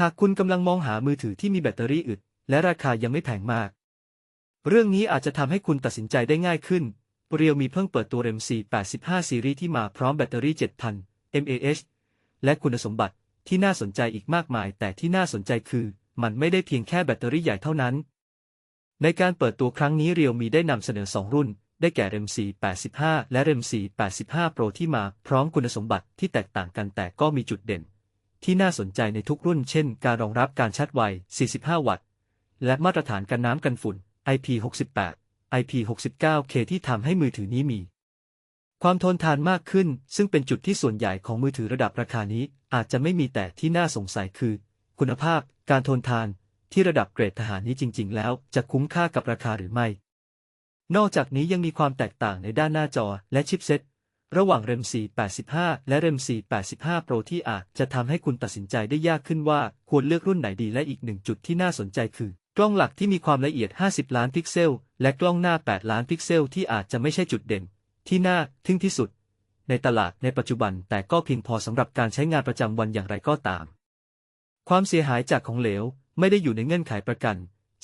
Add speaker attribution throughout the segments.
Speaker 1: หากคุณกำลังมองหามือถือที่มีแบตเตอรี่อึด และราคายังไม่แพงมาก เรื่องนี้อาจจะทำให้คุณตัดสินใจได้ง่ายขึ้น เรียวมีเพิ่งเปิดตัว RM485 ซีรีส์ที่มาพร้อมแบตเตอรี่ 7,000 mAh และคุณสมบัติที่น่าสนใจอีกมากมาย แต่ที่น่าสนใจคือ มันไม่ได้เพียงแค่แบตเตอรี่ใหญ่เท่านั้น ในการเปิดตัวครั้งนี้เรียวมีได้นำเสนอ 2 รุ่น ได้แก่ RM485 และ RM485 Pro ที่มาพร้อมคุณสมบัติที่แตกต่างกันแต่ก็มีจุดเด่น ที่น่าสนใจในทุกรุ่นเช่น การรองรับการชาร์จไว 45 วัตต์ และมาตรฐานกันน้ำกันฝุ่น IP68 IP69K ที่ทำให้มือถือนี้มี ความทนทานมากขึ้น ซึ่งเป็นจุดที่ส่วนใหญ่ของมือถือระดับราคานี้ อาจจะไม่มีแต่ที่น่าสงสัยคือ คุณภาพ การทนทาน ที่ระดับเกรดทหารนี้จริง ๆ แล้วจะคุ้มค่ากับราคาหรือไม่ นอกจากนี้ยังมีความแตกต่างในด้านหน้าจอและชิปเซ็ต ระหว่าง RAM 485 และ RAM 485 Pro ที่อาจจะทำให้คุณตัดสินใจได้ยากขึ้นว่าควรเลือกรุ่นไหนดีและอีกหนึ่งจุดที่น่าสนใจคือ กล้องหลักที่มีความละเอียด 50 ล้านพิกเซล และกล้องหน้า 8 ล้านพิกเซล ที่อาจจะไม่ใช่จุดเด่น ที่น่าทึ่งที่สุด ในตลาดในปัจจุบันแต่ก็เพียงพอสำหรับการใช้งานประจำวันอย่างไรก็ตาม ความเสียหายจากของเหลวไม่ได้อยู่ในเงื่อนไขประกัน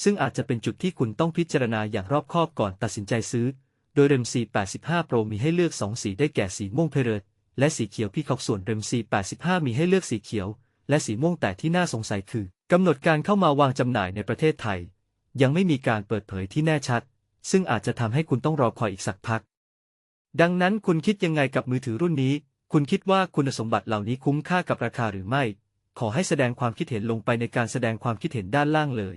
Speaker 1: ซึ่งอาจจะเป็นจุดที่คุณต้องพิจารณาอย่างรอบคอบก่อนตัดสินใจซื้อ โดย RAM 485 Pro มีให้เลือก 2 สีได้แก่สีม่วงเพเรดและสีเขียวพี่ขอกส่วน RAM 485 มีให้เลือกสีเขียว และสีม่วงแต่ที่น่าสงสัยคือกำหนดการเข้ามาวางจำหน่ายในประเทศไทย ยังไม่มีการเปิดเผยที่แน่ชัด ซึ่งอาจจะทำให้คุณต้องรอคอยอีกสักพัก ดังนั้นคุณคิดยังไงกับมือถือรุ่นนี้ คุณคิดว่าคุณสมบัติเหล่านี้คุ้มค่ากับราคาหรือไม่ ขอให้แสดงความคิดเห็นลงไปในการแสดงความคิดเห็นด้านล่างเลย